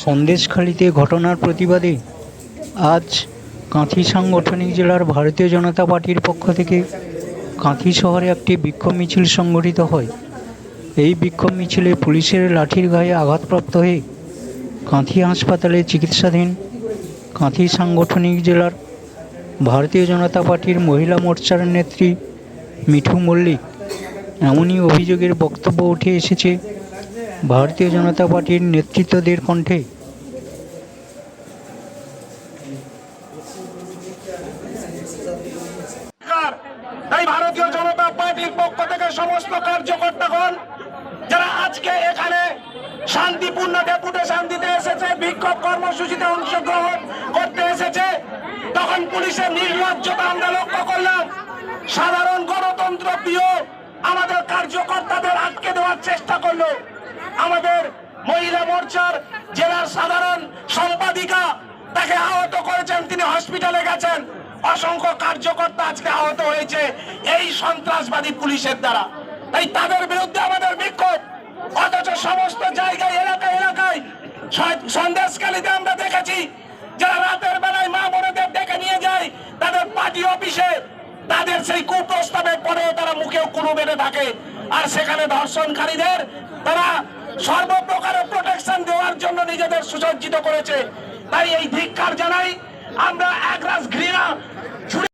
সন্দেশখালিতে ঘটনার প্রতিবাদে আজ কাঁথি সাংগঠনিক জেলার ভারতীয় জনতা পার্টির পক্ষ থেকে কাঁথি শহরে একটি বিক্ষোভ মিছিল সংগঠিত হয়। এই বিক্ষোভ মিছিলে পুলিশের লাঠির গায়ে আঘাতপ্রাপ্ত হয়ে কাঁথি হাসপাতালে চিকিৎসাধীন কাঁথি সাংগঠনিক জেলার ভারতীয় জনতা পার্টির মহিলা মোর্চার নেত্রী মিঠু মল্লিক এমনই অভিযোগের বক্তব্য উঠে এসেছে ভারতীয় জনতা পার্টির নেতৃত্বদের কণ্ঠে। ভারতীয় জনতা পক্ষ থেকে সমস্ত যারা আজকে এখানে শান্তিপূর্ণ এসেছে, বিক্ষোভ কর্মসূচিতে অংশগ্রহণ করতে এসেছে, তখন পুলিশের নির্লজ্জতা আমরা লক্ষ্য করলাম। সাধারণ গণতন্ত্র প্রিয় আমাদের কার্যকর্তাদের আটকে দেওয়ার চেষ্টা করল। আমাদের মহিলা মোর্চার জেলার সাধারণ সম্পাদিকা তাকে আহত করেছেন, তিনি হসপিটালে গেছেন। অসংখ্য কার্যকর্তা আজকে আহত হয়েছে এই সন্ত্রাসবাদী পুলিশের দ্বারা। তাই তাদের বিরুদ্ধে আমাদের বিক্ষোভ। অথচ সমস্ত জায়গায়, এলাকায় এলাকায় স- সন্দেশখালীতে আমরা দেখেছি, যারা রাতের বেলায় মা বোনেদের ডেকে নিয়ে যায়, তাদের পার্টি অফিসে, তাদের সেই কুপ্রস্তাবের পরেও তারা মুখেও কুলু বেঁধে থাকে। আর সেখানে ধর্ষণকারীদের তারা সর্বপ্রকারের প্রোটেকশন দেওয়ার জন্য নিজেদের সুসজ্জিত করেছে। তাই এই ধিক্ষার জানাই, আমরা